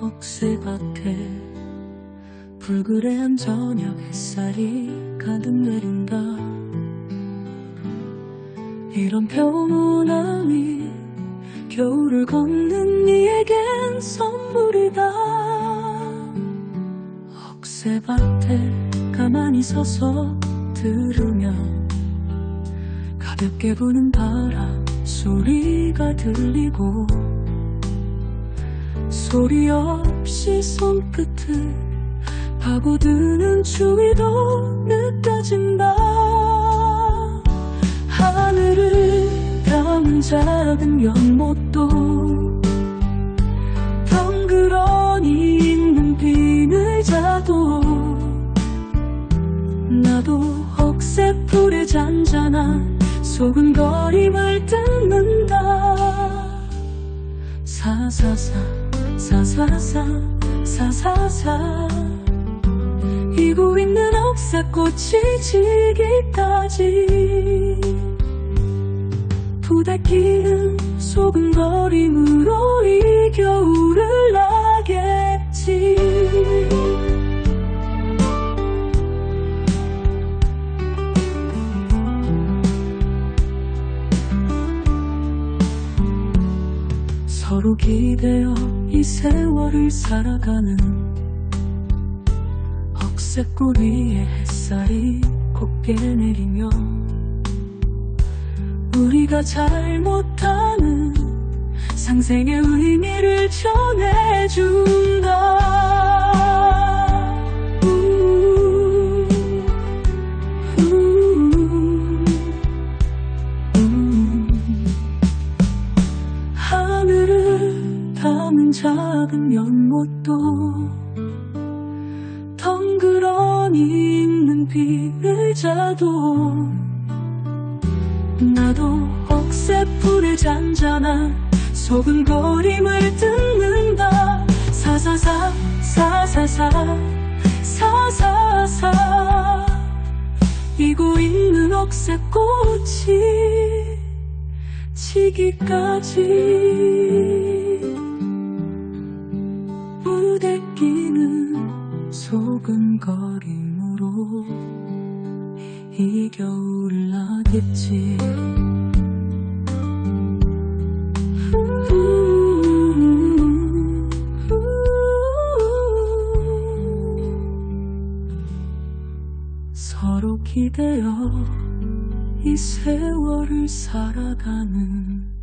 옥새밭에 불그레한 저녁 햇살이 가득 내린다. 이런 평온함이 겨울을 걷는 이에겐 선물이다. 옥새밭에 가만히 서서 들으며 가볍게 부는 바람 소리가 들리고 소리 없이 손끝을 파고드는 추위도 느껴진다. 하늘을 담은 작은 연못도 덩그러니 있는 빈 의자도 나도 억새풀에 잔잔한 소근거림을 듣는다. 사사사 사사사 사사사. 이고 있는 억새꽃이 지기까지. 부대끼는 소근거림으로 이 겨울 서로 기대어 이 세월을 살아가는 위에 햇살이 곱게 내리며 우리가 잘 못하는 상생의 의미를 전해준다 작은 연못도 덩그러니 있는 비의자도 나도 억새풀에 잔잔한 소근거림을 듣는다 사사사 사사사 사사사. 이고 있는 억새꽃이 지기까지 부대끼는 소근거림으로 이 겨울 나겠지. 서로 기대어 이 세월을 살아가는